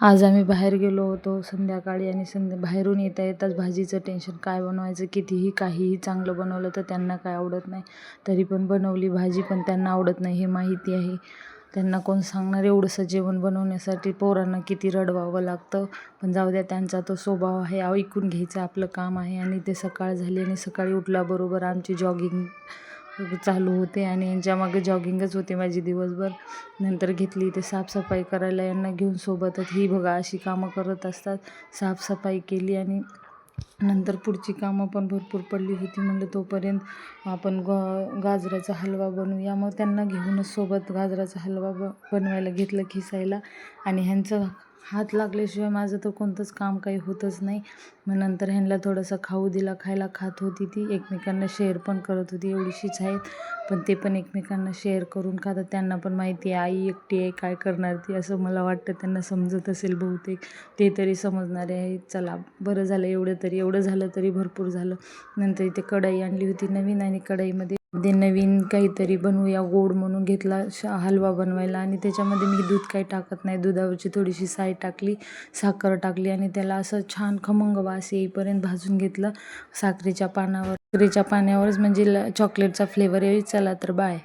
आज आम्ही बाहेर गेलो होतो संध्याकाळी आणि संध्या बाहेरून येता येताच भाजीचं टेन्शन काय बनवायचं कितीही काहीही चांगलं बनवलं तर त्यांना काय आवडत नाही. तरी पण बनवली भाजी पण त्यांना आवडत नाही हे माहिती आहे. त्यांना कोण सांगणार एवढंसं जेवण बनवण्यासाठी? पोरांना किती रडवावं लागतं. पण जाऊ द्या त्यांचा तो स्वभाव आहे ऐकून घ्यायचं आपलं काम आहे आणि ते सकाळ झाली आणि सकाळी उठल्याबरोबर आमची जॉगिंग चालू होते आणि यांच्यामागे जॉगिंगच होते माझी दिवसभर. नंतर घेतली ते साफसफाई करायला यांना घेऊन सोबतच. ही बघा अशी कामं करत असतात. साफसफाई केली आणि नंतर पुढची कामं पण भरपूर पडली होती. म्हणलं तोपर्यंत आपण ग गाजराचा हलवा बनवूया मग त्यांना घेऊनच सोबत गाजराचा हलवा ब बनवायला घेतलं खिसायला. आणि ह्यांचं हात लागल्याशिवाय माझं तर कोणतंच काम काही होतच नाही. मग नंतर ह्यांना थोडंसं खाऊ दिला खायला खात होती ती. एकमेकांना शेअर पण करत होती एवढीशीच आहेत. पण ते पण एकमेकांना शेअर करून खातात. त्यांना पण माहिती आहे आई एकटी आहे काय करणार ती? असं मला वाटतं त्यांना समजत असेल बहुतेक. ते तरी समजणारे आहेत. चला बरं झालं एवढं तरी. एवढं झालं तरी भरपूर झालं. नंतर इथे कढई आणली होती नवीन आणि कढईमध्ये ते नवीन काहीतरी बनवूया गोड म्हणून घेतला श हलवा बनवायला आणि त्याच्यामध्ये मी दूध काही टाकत नाही. दुधावरची थोडीशी साय टाकली साखर टाकली आणि त्याला असं छान खमंग वास येईपर्यंत भाजून घेतलं साखरेच्या पानावर. साखरेच्या पाण्यावरच म्हणजे ल चॉकलेटचा फ्लेवर येईल चला तर बाय